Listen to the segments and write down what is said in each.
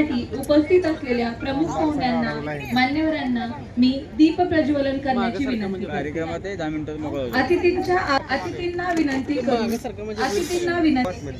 कार्यक्रमासाठी उपस्थित असलेल्या प्रमुख पाहुण्यांना मान्यवरांना मी दीप प्रज्वलन करण्याची विनंती होतो. अतिथींच्या अतिथींना विनंती करू अतिथींना विनंती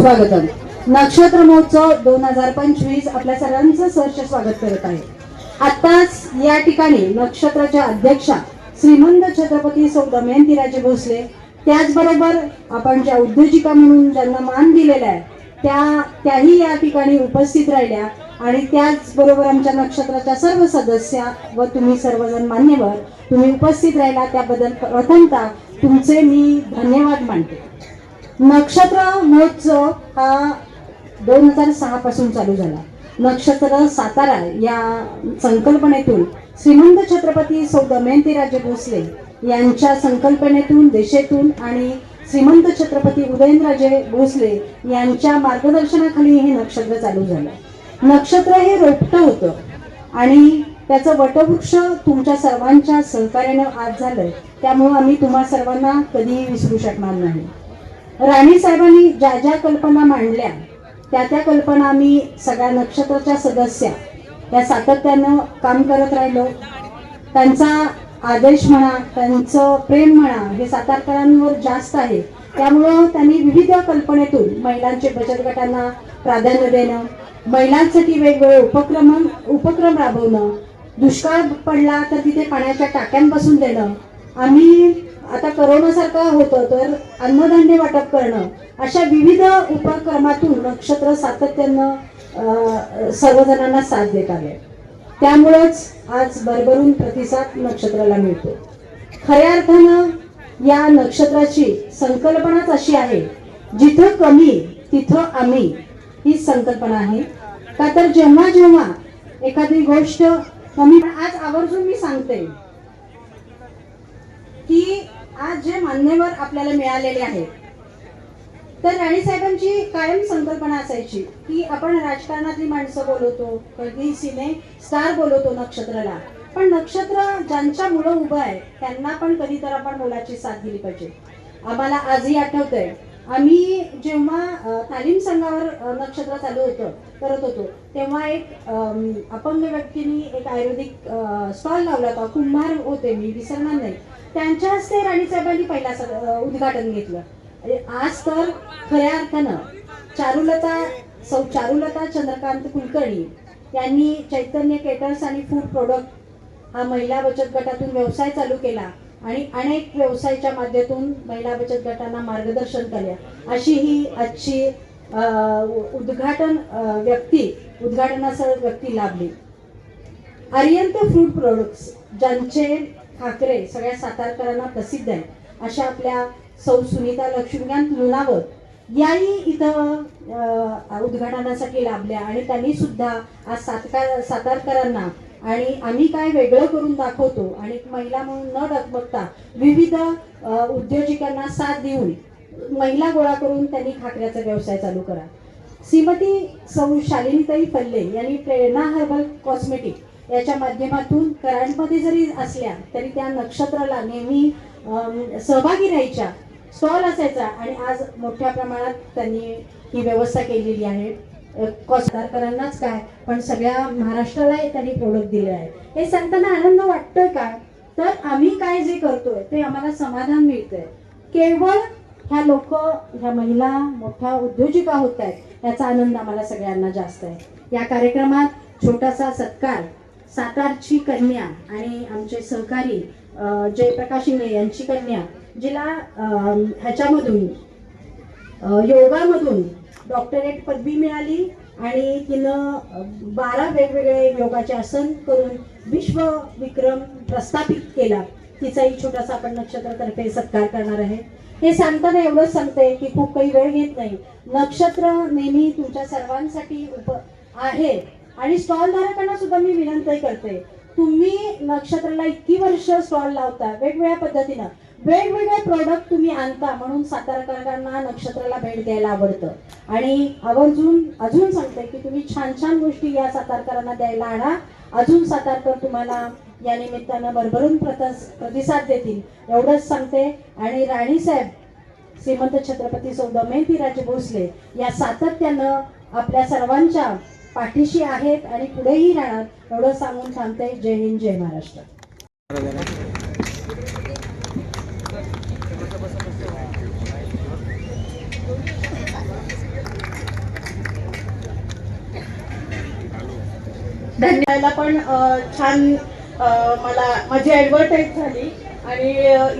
स्वागतम. नक्षत्र महोत्सव दोन हजार पंचवीस आपल्या सर्वांचं सहर्ष स्वागत करत आहे. आताच या ठिकाणी नक्षत्राच्या अध्यक्षा श्रीमंत छत्रपती सौ दमयंतीराजे भोसले त्याचबरोबर आपण ज्या उद्योजिका म्हणून ज्यांना मान दिलेला आहे त्या त्याही या ठिकाणी उपस्थित राहिल्या आणि त्याचबरोबर आमच्या नक्षत्राच्या सर्व सदस्य व तुम्ही सर्वजण मान्यवर तुम्ही उपस्थित राहिला त्याबद्दल प्रथमतः तुमचे मी धन्यवाद मानते. नक्षत्र महोत्सव हा दोन हजार सहा पासून चालू झाला. नक्षत्र सातारा या संकल्पनेतून श्रीमंत छत्रपती सौ दमयंतीराजे भोसले यांच्या संकल्पनेतून देशेतून आणि श्रीमंत छत्रपती उदयनराजे भोसले यांच्या मार्गदर्शनाखाली हे नक्षत्र चालू झालं. नक्षत्र हे रोपटं होतं आणि त्याचं वटवृक्ष तुमच्या सर्वांच्या सहकार्यानं आज झालंय. त्यामुळं आम्ही तुम्हा सर्वांना कधीही विसरू शकणार नाही. राणी साहेबांनी ज्या ज्या कल्पना मांडल्या त्या त्या कल्पना आम्ही सगळ्या नक्षत्राच्या सदस्या या सातत्यानं काम करत राहिलो. त्यांचा आदेश म्हणा त्यांचं प्रेम म्हणा हे सातारकरांवर जास्त आहे. त्यामुळं त्यांनी विविध कल्पनेतून महिलांचे बचत गटांना प्राधान्य देणं महिलांसाठी वेगवेगळे उपक्रम उपक्रम राबवणं दुष्काळ पडला तर तिथे पाण्याच्या टाक्यांपासून देणं. आम्ही आता करोनासारखं होतं तर अन्नधान्य वाटप करणं अशा विविध उपक्रमातून नक्षत्र सातत्यानं अं, सर्वजणांना साथ देत आले त्यामुळंच आज भरभरून प्रतिसाद नक्षत्राला मिळतो. खऱ्या अर्थानं या नक्षत्राची संकल्पनाच अशी आहे जिथं कमी तिथं आम्ही ही संकल्पना आहे. का तर जेव्हा जेव्हा एखादी गोष्ट कमी आज आवर्जून मी सांगते की आज जे मान्यवर आपल्याला मिळालेले आहेत तर राणी साहेबांची कायम संकल्पना असायची की आपण राजकारणातली माणसं बोलवतो कधी सिने स्टार बोलवतो नक्षत्राला. पण नक्षत्र ज्यांच्या मुलं उभं आहे त्यांना पण कधी तर आपण मुलाची साथ दिली पाहिजे. आम्हाला आजही आठवतंय आम्ही जेव्हा तालीम संघावर नक्षत्र चालू होतं करत होतो तेव्हा एक अपंग व्यक्तीने एक आयुर्वेदिक स्टॉल लावला होता कुंभार होते मी विसरणार नाही. त्यांच्या हस्ते राणीसाहेबांनी पहिला उद्घाटन घेतलं. आणि आज तर खऱ्या अर्थानं चारुलता सौ चारुलता चंद्रकांत कुलकर्णी यांनी चैतन्य केटर्स आणि फूड प्रोडक्ट हा महिला बचत गटातून व्यवसाय चालू केला आणि अनेक व्यवसायाच्या माध्यमातून महिला बचत गटांना मार्गदर्शन केले. अशी ही आजची उद्घाटन व्यक्ती उद्घाटनासह व्यक्ती लाभली. आर्यंत फ्रूट प्रोडक्ट्स ज्यांचे ठाकरे सगळ्या सातारकरांना प्रसिद्ध आहे अशा आपल्या सौ सुनीता लक्ष्मीकांत लुणावत याही इथं उद्घाटनासाठी लाभल्या आणि त्यांनी सुद्धा आज सातकार सातारकरांना आणि आम्ही काय वेगळं करून दाखवतो आणि महिला म्हणून न डगमगता विविध उद्योजिकांना उद्योजकांना साथ देऊन महिला गोळा करून त्यांनी खाकऱ्याचा व्यवसाय चालू करा. श्रीमती सौ शालिनीताई पल्ले यांनी प्रेरणा हर्बल कॉस्मेटिक याच्या माध्यमातून कराडमध्ये जरी असल्या तरी त्या नक्षत्राला नेहमी सहभागी राहायच्या स्टॉल असायचा. आणि आज मोठ्या प्रमाणात त्यांनी ही व्यवस्था केलेली आहे. कॉस्टारकरांनाच काय पण सगळ्या महाराष्ट्राला त्यांनी प्रोडक्ट दिले आहे. हे सांगताना आनंद वाटतोय का? तर आम्ही काय जे करतोय ते आम्हाला समाधान मिळतंय. केवळ ह्या लोक ह्या महिला मोठ्या उद्योजिका होत आहेत याचा आनंद आम्हाला सगळ्यांना जास्त आहे. या कार्यक्रमात छोटासा सत्कार सातारची कन्या आणि आमचे सहकारी जयप्रकाश इंगळे यांची कन्या जिला ह्याच्यामधून योगामधून डॉक्टरेट पदवी मिळाली आणि तिनं बारा वेगवेगळे योगाचे आसन करून विश्व विक्रम प्रस्थापित केला. तिचाही छोटासा आपण नक्षत्रातर्फे सत्कार करणार आहे. हे सांगताना एवढंच सांगते की खूप काही वेळ घेत नाही. नक्षत्र नेहमी तुमच्या सर्वांसाठी उप आहे. आणि स्टॉल धारकांना सुद्धा मी विनंती करते तुम्ही नक्षत्राला इतकी वर्ष स्टॉल लावता वेगवेगळ्या पद्धतीनं. वेगवेगळे प्रोडक्ट तुम्ही आणता म्हणून सातारकरांना नक्षत्राला भेट द्यायला आवडतं. आणि आवर्जून अजून सांगते की तुम्ही छान छान गोष्टी या सातारकरांना द्यायला आणा. अजून सातारकर तुम्हाला या निमित्तानं भरभरून प्रतस प्रतिसाद देतील. एवढंच सांगते. आणि राणी साहेब श्रीमंत छत्रपती सौ दमयंती भोसले या सातत्यानं आपल्या सर्वांच्या पाठीशी आहेत आणि पुढेही राहणार एवढं सांगून थांबते. जय हिंद जय महाराष्ट्र. धन्याला पण छान मला माझी ऍडव्हर्टाईज झाली. आणि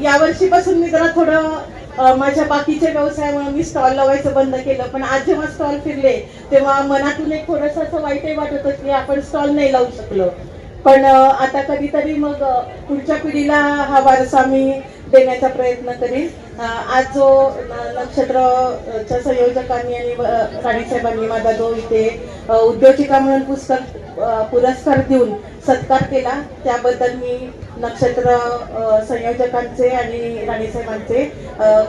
यावर्षीपासून मी जरा थोडं माझ्या बाकीच्या व्यवसायामुळे मी स्टॉल लावायचं बंद केलं. पण आज जेव्हा स्टॉल फिरले तेव्हा मनातून एक थोडंसं असं वाईटही वाटत होतं की आपण स्टॉल नाही लावू शकलो. पण आता कधीतरी मग पुढच्या पिढीला हा वारसा मी देण्याचा प्रयत्न करीन. आज जो न- नक्षत्रच्या संयोजकांनी आणि राणीसाहेबांनी माझा जो इथे उद्योजिका म्हणून पुस्तक पुरस्कार देऊन सत्कार केला त्याबद्दल मी नक्षत्र संयोजकांचे आणि राणीसाहेबांचे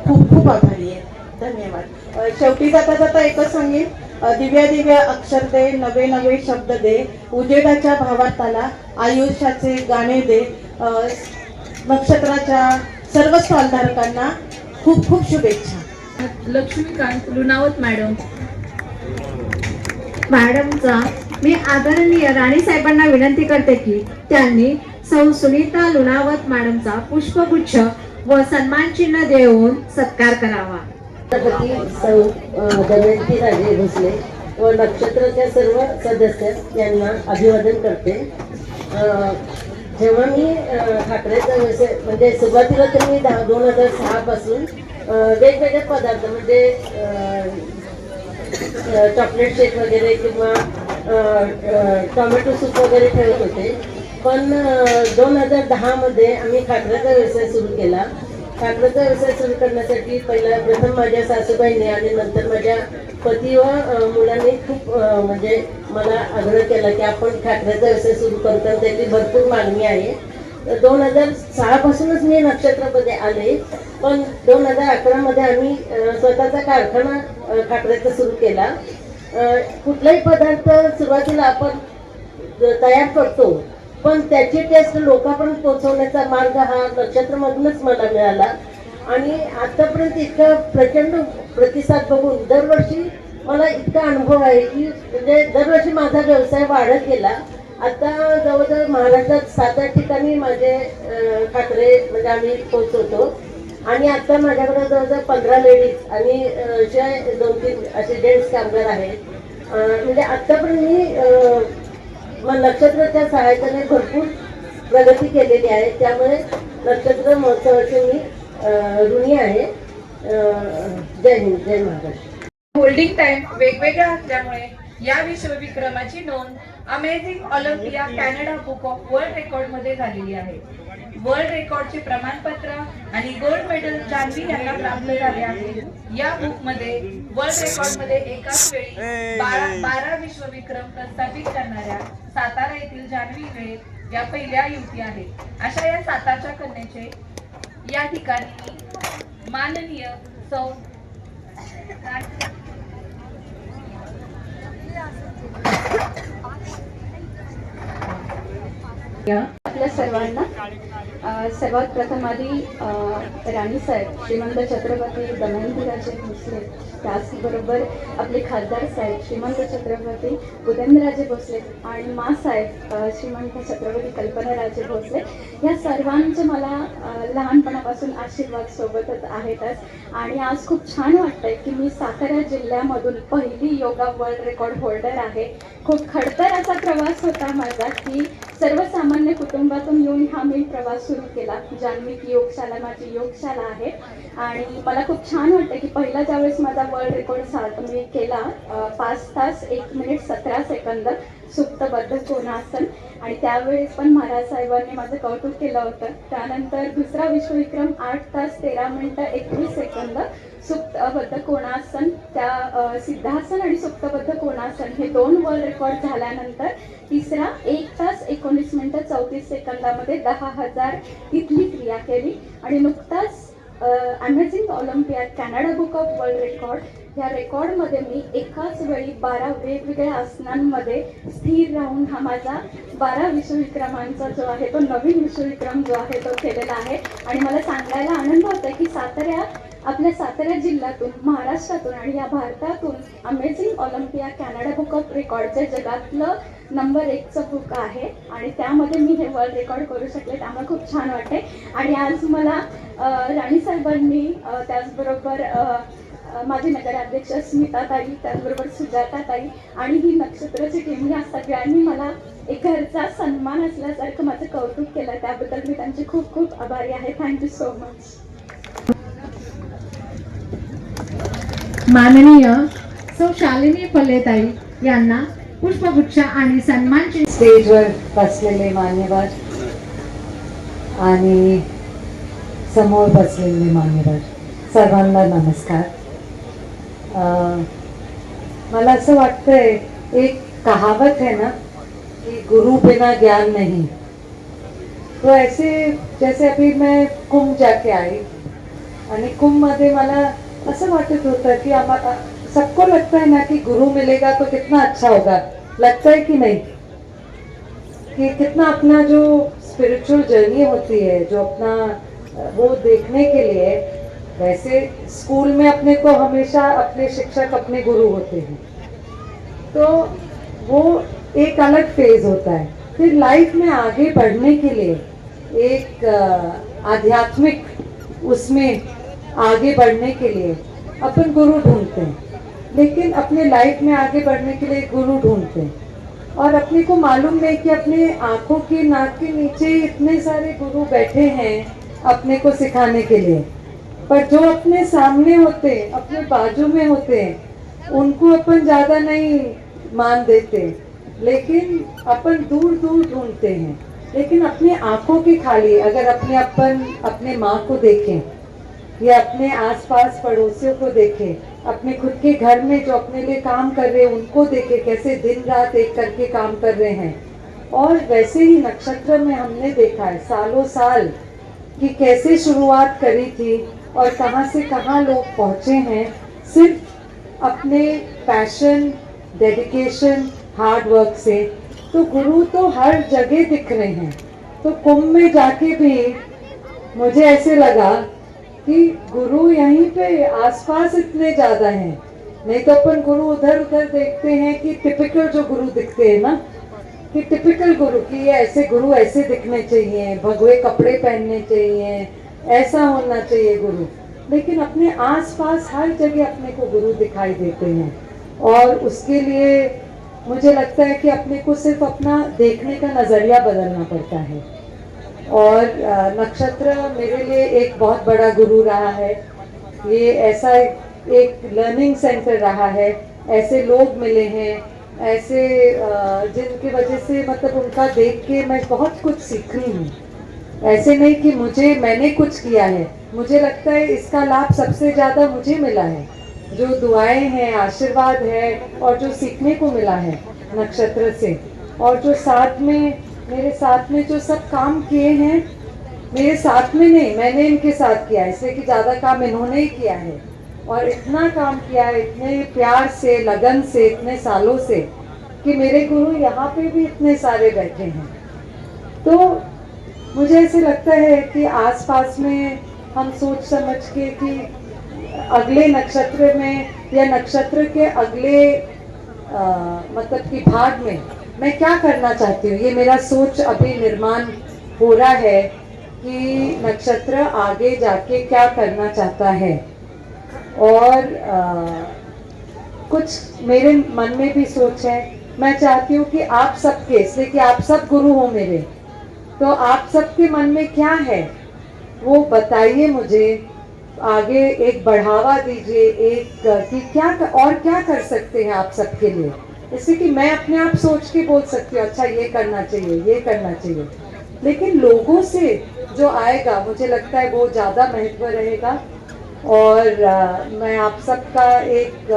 खूप खूप आभारी आहे. धन्यवाद. शेवटी जाता जाता एकच सांगेन. दिव्या दिव्या अक्षर दे नवे नवे शब्द दे उजेडाच्या भावात आला आयुष्याचे गाणे दे. नक्षत्राच्या सर्व स्टॉलधारकांना खूप खूप शुभेच्छा. लक्ष्मीकांत लुणावत मॅडम. मॅडमचा मी आदरणीय राणी साहेबांना विनंती करते की त्यांनी सौ सुनीता लुणावत मॅडमचा पुष्पगुच्छ व सन्मान चिन्ह देऊन सत्कार करावा. छत्रपती सौ दमयंती राजे भोसले व नक्षत्राच्या सर्व सदस्य यांना अभिवादन करते. अ, जेव्हा मी अ, व्यवसाय म्हणजे सुरुवातीला तर मी दहा दोन हजार सहापासून वेगवेगळे पदार्थ म्हणजे चॉकलेट शेक वगैरे किंवा टोमॅटो सूप वगैरे ठेवत होते. पण दोन हजार दहामध्ये आम्ही खाकराचा व्यवसाय सुरू केला. खाकराचा व्यवसाय सुरू करण्यासाठी पहिला प्रथम माझ्या सासूबाईने आणि नंतर माझ्या पती व मुलांनी खूप म्हणजे मला आग्रह केला की आपण ठाकरेचा व्यवसाय सुरू करतो त्याची भरपूर मागणी आहे. दोन हजार सहापासूनच मी नक्षत्रामध्ये आले पण दोन हजार अकरामध्ये आम्ही स्वतःचा कारखाना ठाकऱ्याचा सुरू केला. कुठलाही पदार्थ सुरुवातीला आपण तयार करतो पण त्याची टेस्ट लोकांपर्यंत पोहोचवण्याचा मार्ग हा नक्षत्रमधूनच मला मिळाला. आणि आतापर्यंत इतका प्रचंड प्रतिसाद बघून दरवर्षी मला इतका अनुभव आहे की म्हणजे दरवर्षी माझा व्यवसाय वाढत गेला. आता जवळजवळ महाराष्ट्रात सात आठ ठिकाणी माझे खात्रे म्हणजे आम्ही पोहोचवतो. आणि आता माझ्याकडे जवळजवळ पंधरा लेडीज आणि जे असे दोन तीन असे जेंट्स कामगार आहेत. म्हणजे आत्तापर्यंत मी अं, मग नक्षत्राच्या सहाय्याने भरपूर प्रगती केलेली आहे. त्यामुळे नक्षत्र महोत्सवाचे मी ऋणी आहे. जय हिंद जय महाराष्ट्र. होल्डिंग टाइम वेगवेगळा असल्यामुळे या विश्वविक्रमाची नोंद amazing Olympia Canada book of world रेकॉर्डमध्ये झालेली आहे. वर्ल्ड रेकॉर्डचे प्रमाणपत्र आणि गोल्ड मेडल जान्हवी यांना प्राप्त झाले आहे. या बुकमध्ये वर्ल्ड रेकॉर्डमध्ये एकाच वेळी बारा बारा विश्वविक्रम प्रस्थापित करणाऱ्या सातारा येथील जान्हवी वेळ या पहिल्या युवती आहेत. अशा या सातारच्या कन्याचे या ठिकाणी माननीय सौ आपल्या सर्वांना. सर्वात प्रथम आधी राणी राणीसाहेब श्रीमंत छत्रपती दमयंतीराजे भोसले त्याचबरोबर आपले खासदार साहेब श्रीमंत छत्रपती उदयनराजे भोसले आणि मासाहेब श्रीमंत छत्रपती कल्पनाराजे भोसले. या सर्वांचे मला लहानपणापासून आशीर्वाद सोबतच आहेतच. आणि आज खूप छान वाटतंय की मी सातारा जिल्ह्यामधून पहिली योगा वर्ल्ड रेकॉर्ड होल्डर आहे. खूप खडतर असा प्रवास होता माझा की सर्वसामान्य कुटुंबातून येऊन हा मी प्रवास सुरू केला जान्विक योगशाला माझी योगशाला आहे. आणि मला खूप छान वाटतं की पहिला ज्यावेळेस माझा वर्ल्ड रेकॉर्ड सा मी केला पाच तास एक मिनिट सतरा सेकंद सुप्तबद्ध कोणासन. आणि त्यावेळेस पण महाराज साहेबांनी माझं कौतुक केलं होतं. त्यानंतर दुसरा विश्वविक्रम आठ तास तेरा मिनिटं एकवीस सेकंद सुप्तबद्ध कोणासन त्या सिद्धासन आणि सुप्तबद्ध कोणासन हे दोन वर्ल्ड रेकॉर्ड झाल्यानंतर तिसरा एक तास एकोणीस मिनिटं चौतीस सेकंदामध्ये दहा हजार इथली क्रिया केली. आणि नुकताच amazing olympiad Canada book of world record ह्या रेकॉर्डमध्ये मी एकाच वेळी बारा वेगवेगळ्या आसनांमध्ये स्थिर राहून हा माझा बारा विश्वविक्रमांचा जो आहे तो नवीन विश्वविक्रम जो आहे तो केलेला आहे. आणि मला सांगायला आनंद होतो की साताऱ्या आपल्या सातारा जिल्ह्यातून महाराष्ट्रातून आणि या भारतातून amazing Olympia Canada book of रेकॉर्डचं जगातलं नंबर एकचं बुक आहे आणि त्यामध्ये मी हे वर्ल्ड रेकॉर्ड करू शकले त्यामुळे खूप छान वाटते. आणि आज मला राणी साहेबांनी त्याचबरोबर अ, माझी नगराध्यक्ष स्मिता ताई त्याचबरोबर सुजाता ताई आणि ही नक्षत्राची टीम ह्या सगळ्यांनी मला एक घरचा सन्मान असल्यासारखं माझं कौतुक केलं. त्याबद्दल मी त्यांचे खूप खूप आभारी आहे. थँक्यू सो मच माननीय सौ शालिनी फलेताई यांना पुष्पगुच्छ आणि सन्मान स्टेजवर बसलेले मान्यवर आणि समोर बसलेले मान्यवर सर्वांना नमस्कार. अं, मला असं वाटतंय एक कहावत है ना कि गुरु बिना ज्ञान नहीं. तो ऐसे जैसे अभी मैं कुंभ जाके आई आणि कुंभमध्ये मला असं वाटत होतं की आम्हाला सबको लगता है ना कि गुरु मिलेगा तो कितना अच्छा होगा। लगता है कि नहीं? कि कितना अपना जो स्पिरिचुअल जर्नी होती है, जो अपना, वो देखने के लिए, वैसे स्कूल में अपने को हमेशा अपने शिक्षक, अपने गुरु होते हैं। तो वो एक अलग फ़ेज़ होता है। फिर लाइफ में आगे बढ़ने के लिए एक आध्यात्मिक उसमें आगे बढ़ने के लिए। अपन गुरु ढूंढते हैं। लेकिन अपने लाइफ में आगे बढ़ने के लिए गुरु ढूंढते हैं। और अपने को मालूम नहीं कि अपने आँखों के नाक के नीचे इतने सारे गुरु बैठे हैं अपने को सिखाने के लिए। पर जो अपने सामने होते, अपने बाजू में होते, उनको अपन ज़्यादा नहीं मान देते। लेकिन अपन दूर दूर ढूंढते हैं। लेकिन अपने आँखों की खाली अगर अपने अपन, अपने माँ को देखें या अपने आसपास पड़ोसियों को देखे, अपने खुद के घर में जो अपने लिए काम कर रहे हैं, उनको देखे कैसे दिन रात एक करके काम कर रहे हैं। और वैसे ही नक्षत्र में हमने देखा है, सालों साल, कि कैसे शुरुआत करी थी और कहाँ से कहाँ लोग पहुँचे हैं, सिर्फ़ अपने पैशन डेडिकेशन हार्ड वर्क से। तो गुरु तो हर जगह दिख रहे हैं। तो कुंभ में जाके भी मुझे ऐसे लगा कि गुरु यहीं पे आसपास इतने ज़्यादा हैं। नहीं तो अपन गुरु उधर उधर देखते हैं कि टिपिकल जो गुरु दिखते हैं ना, कि टिपिकल गुरु कि ये ऐसे गुरु ऐसे दिखने चाहिए, भगवे कपड़े पहनने चाहिए, ऐसा होना चाहिए गुरु। लेकिन अपने आसपास हर जगह अपने को गुरु दिखाई देते हैं। और उसके लिए मुझे लगता है कि अपने को सिर्फ़ अपना देखने का नज़रिया बदलना पड़ता है। और नक्षत्र मेरे लिए एक बहुत बड़ा गुरु रहा है। ये ऐसा एक लर्निंग सेंटर रहा है। ऐसे लोग मिले हैं, ऐसे जिनकी वजह से मतलब उनका देख के मैं बहुत कुछ सीख रही हूँ। ऐसे नहीं कि मुझे, मैंने कुछ किया है। मुझे लगता है इसका लाभ सबसे ज़्यादा मुझे मिला है। जो दुआएँ हैं, आशीर्वाद है, और जो सीखने को मिला है नक्षत्र से, और जो साथ में मेरे साथ में जो सब काम किए हैं मेरे साथ में नहीं मैंने इनके साथ किया है। इसलिए कि ज़्यादा काम इन्होंने ही किया है। और इतना काम किया है इतने प्यार से लगन से इतने सालों से कि मेरे गुरु यहाँ पे भी इतने सारे बैठे हैं। तो मुझे ऐसे लगता है कि आसपास में हम सोच समझ के कि अगले नक्षत्र में या नक्षत्र के अगले अ, मतलब कि भाग में मैं क्या करना चाहती हूँ? ये मेरा सोच अभी निर्माण हो रहा है कि नक्षत्र आगे जाके क्या करना चाहता है। और अ, कुछ मेरे मन में भी सोच है। मैं चाहती हूँ कि आप सबके इसलिए कि आप सब गुरु हो मेरे तो आप सबके मन में क्या है? वो बताइए मुझे। आगे एक बढ़ावा दीजिए एक कि क्या और क्या कर सकते हैं आप सबके लिए? जैसे कि मैं अपने आप सोच के बोल सकती हूँ अच्छा ये करना चाहिए ये करना चाहिए। लेकिन लोगों से जो आएगा मुझे लगता है वो ज़्यादा महत्व रहेगा। और अ, मैं आप सबका एक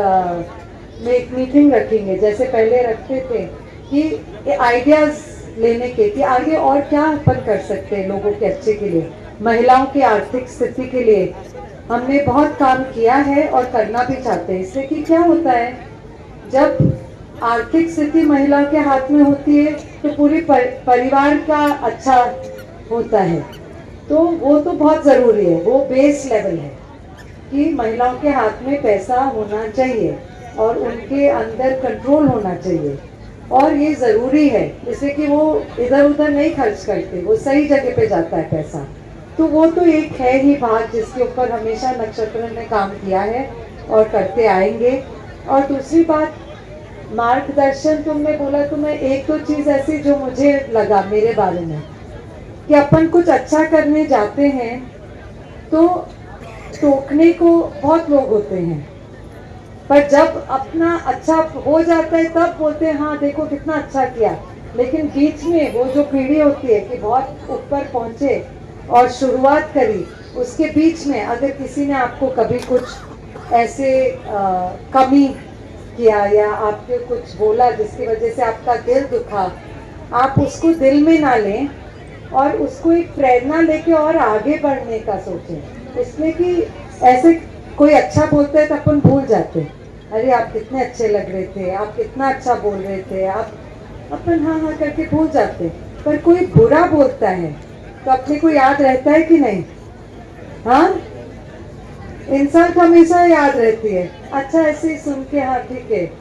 में एक मीटिंग रखेंगे। जैसे पहले रखते थे कि आइडियाज़ लेने के कि आगे और क्या अपन कर सकते हैं लोगों के अच्छे के लिए महिलाओं की आर्थिक स्थिति के लिए। हमने बहुत काम किया है और करना भी चाहते हैं। इससे कि क्या होता है जब आर्थिक स्थिति महिलाओं के हाथ में होती है तो पूरी पर, परिवार का अच्छा होता है। तो वो तो बहुत ज़रूरी है वो बेस लेवल है कि महिलाओं के हाथ में पैसा होना चाहिए और उनके अंदर कंट्रोल होना चाहिए। और ये ज़रूरी है जैसे कि वो इधर उधर नहीं खर्च करते वो सही जगह पे जाता है पैसा। तो वो तो एक है ही भाग जिसके ऊपर हमेशा नक्षत्र ने काम किया है और करते आएँगे। और दूसरी बात मार्गदर्शन तुमने बोला तो मैं एक दो चीज़ ऐसी जो मुझे लगा मेरे बारे में कि अपन कुछ अच्छा करने जाते हैं तो टोकने को बहुत लोग होते हैं। पर जब अपना अच्छा हो जाता है तब बोलते हैं हाँ देखो कितना अच्छा किया। लेकिन बीच में वो जो पीढ़ी होती है कि बहुत ऊपर पहुँचे और शुरुआत करी उसके बीच में अगर किसी ने आपको कभी कुछ ऐसे आ, कमी किया या आपके कुछ बोला जिसकी वजह से आपका दिल दुखा, आप उसको दिल में ना लें और उसको एक प्रेरणा लेके और आगे बढ़ने का सोचें। इसलिए कि ऐसे कोई अच्छा बोलता है तो अपन भूल जाते हैं। अरे, आप कितने अच्छे लग रहे थे, आप कितना अच्छा बोल रहे थे, आप अपन हाँ हाँ करके भूल जाते हैं। पर कोई बुरा बोलता है तो अपने को याद रहता है कि नहीं? हाँ? इंसान को हमेशा याद रहती है। अच्छा ऐसे ही सुन के हाँ ठीक है,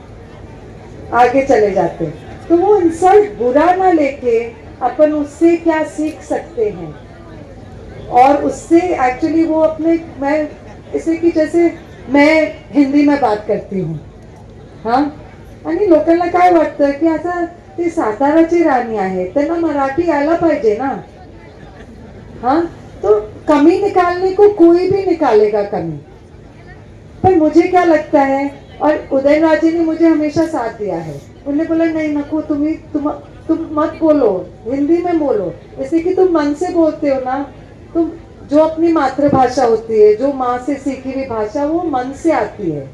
आगे चले जाते। तो वो इंसल्ट बुरा ना लेके अपन उससे क्या सीख सकते हैं? और उससे एक्चुअली वो अपने, मैं, इसे की जैसे मैं हिंदी में बात करती हूँ। हा? आणि लोकांना काय वाटतं की आता ती साताराची राणी आहे त्यांना मराठी यायला पाहिजे ना। हाँ? तो कमी निकालने को कोई भी निकालेगा कमी। पर मुझे क्या लगता है, और उदय राजे ने मुझे हमेशा साथ दिया है। उन्होंने बोला, नहीं, नको, तुम्ही, तुम तुम मत बोलो, हिंदी में बोलो। जैसे कि तुम मन से बोलते हो ना, तुम, जो अपनी मातृभाषा होती है, जो माँ से सीखी हुई भाषा, वो मन से आती है।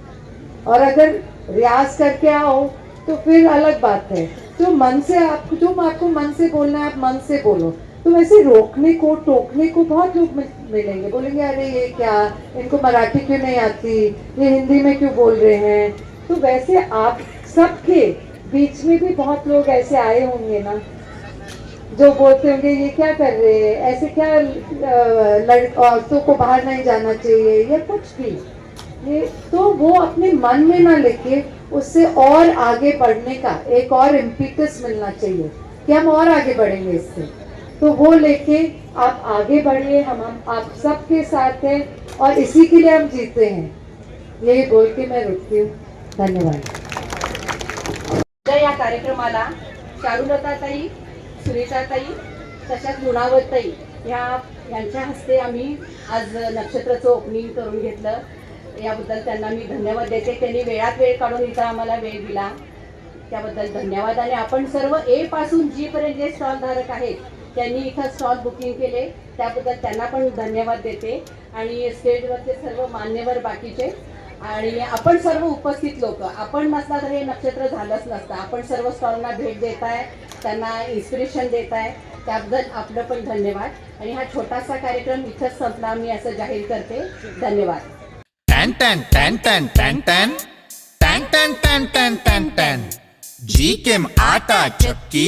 और अगर रियाज करके आओ तो फिर अलग बात है। जो मन से आप, जो आपको मन से बोलना है, आप मन से बोलो। तो वैसे रोकने को, टोकने को बहुत लोग मिलेंगे। बोलेंगे, अरे, ये क्या? इनको मराठी क्यों नहीं आती? ये हिंदी में क्यों बोल रहे हैं? तो वैसे आप सबके बीच में भी बहुत लोग ऐसे आए होंगे ना, जो बोलते होंगे, ये क्या कर रहे हैं? ऐसे क्या औरतों को बाहर नहीं जाना चाहिए? या कुछ भी। ये तो वो अपने मन में ना लेके उससे और आगे बढ़ने का एक और इम्पिटस मिलना चाहिए। कि हम और आगे बढ़ेंगे इससे। तो वो लेके आप आगे बढ़िए हम हम आप सबके साथ हैं और इसी के लिए हम जीते हैं। यही बोल के मैं रुकती हूँ। धन्यवाद। या कार्यक्रमाला चारुलताताई सुरेशाताई तशाच गुणावताई ह्या यांच्या हस्ते आम्ही आज नक्षत्राचं ओपनिंग करून घेतलं. याबद्दल त्यांना मी धन्यवाद देते. त्यांनी वेळात वेळ काढून इथं आम्हाला वेळ दिला. त्याबद्दल धन्यवाद. आणि आपण सर्व ए पासून जी पर्यंत जे स्टॉल धारक आहेत त्यांनी इथं स्टॉल बुकिंग केले. त्याबद्दल त्यांना पण धन्यवाद देते. आणि स्टेजवरचे सर्व मान्यवर बाकीचे. आणि आपण सर्व उपस्थित लोक आपण नसला तर हे नक्षत्र झालंच नसतं. आपण सर्व स्टॉलना भेट देत आहे त्यांना इन्स्पिरेशन देत आहे त्याबद्दल आपलं पण धन्यवाद. आणि हा छोटासा कार्यक्रम इथंच संपला. मी असं जाहीर करते. धन्यवाद. टॅन टॅन टॅन टॅन टॅन टॅन. टॅन टॅन टॅन टॅन टॅन टॅन. जी केम आटा चक्की.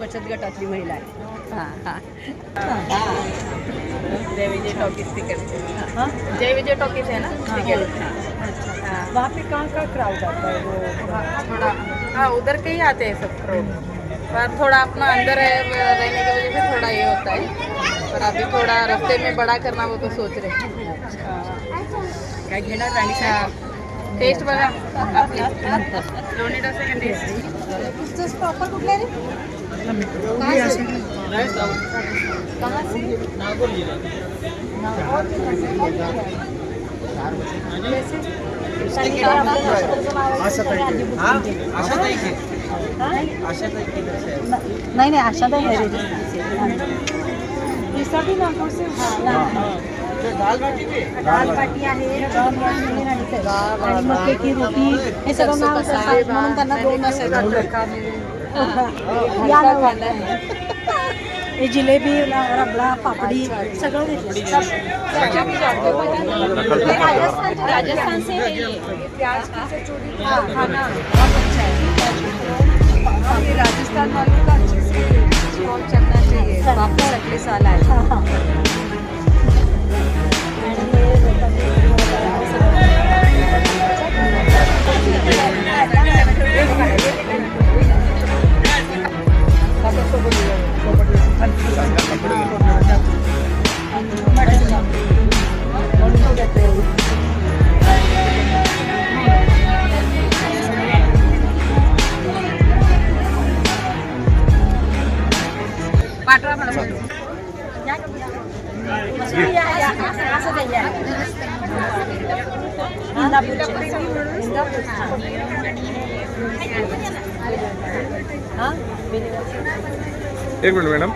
बचत गटातली महिला आहे. हां हां. जय विजय टॉकीज तिकडे जय विजय टॉकीज है ना तिकडे वहाँ पे कहाँ का क्राउड आता है वो थोड़ा. हाँ उधर के ही आते हैं सब क्राउड पर थोड़ा अपना अंदर है रहने की वजह से थोड़ा ये होता है पर अभी थोड़ा रास्ते में बड़ा करना वो तो सोच रहे हैं काय घेणार राणी टेस्ट बघा. आपली. लोणी डोसा का टेस्ट नहीं नहीं आशा तो है ये सभी नागपुर से दाल बाटी आहे आणि मक्याची रोटी हे सगळं म्हणून त्यांना दोन जिलेबी रबडा पापडी सगळं राजस्थान से खाना राजस्थान वालों का अच्छे से चलना चाहिए वापस अगले साल आए एक मिनिट